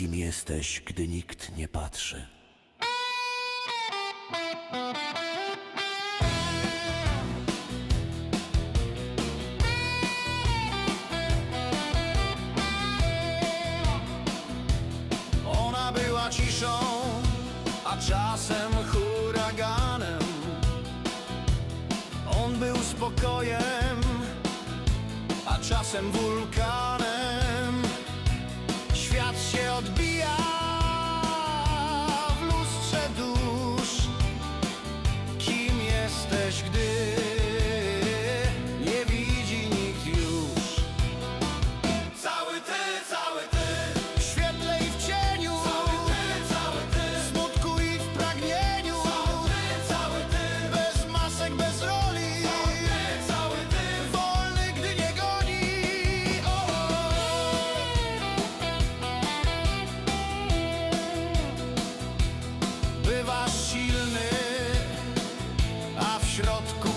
kim jesteś, gdy nikt nie patrzy. Ona była ciszą, a czasem huraganem. On był spokojem, a czasem wulkanem. środku.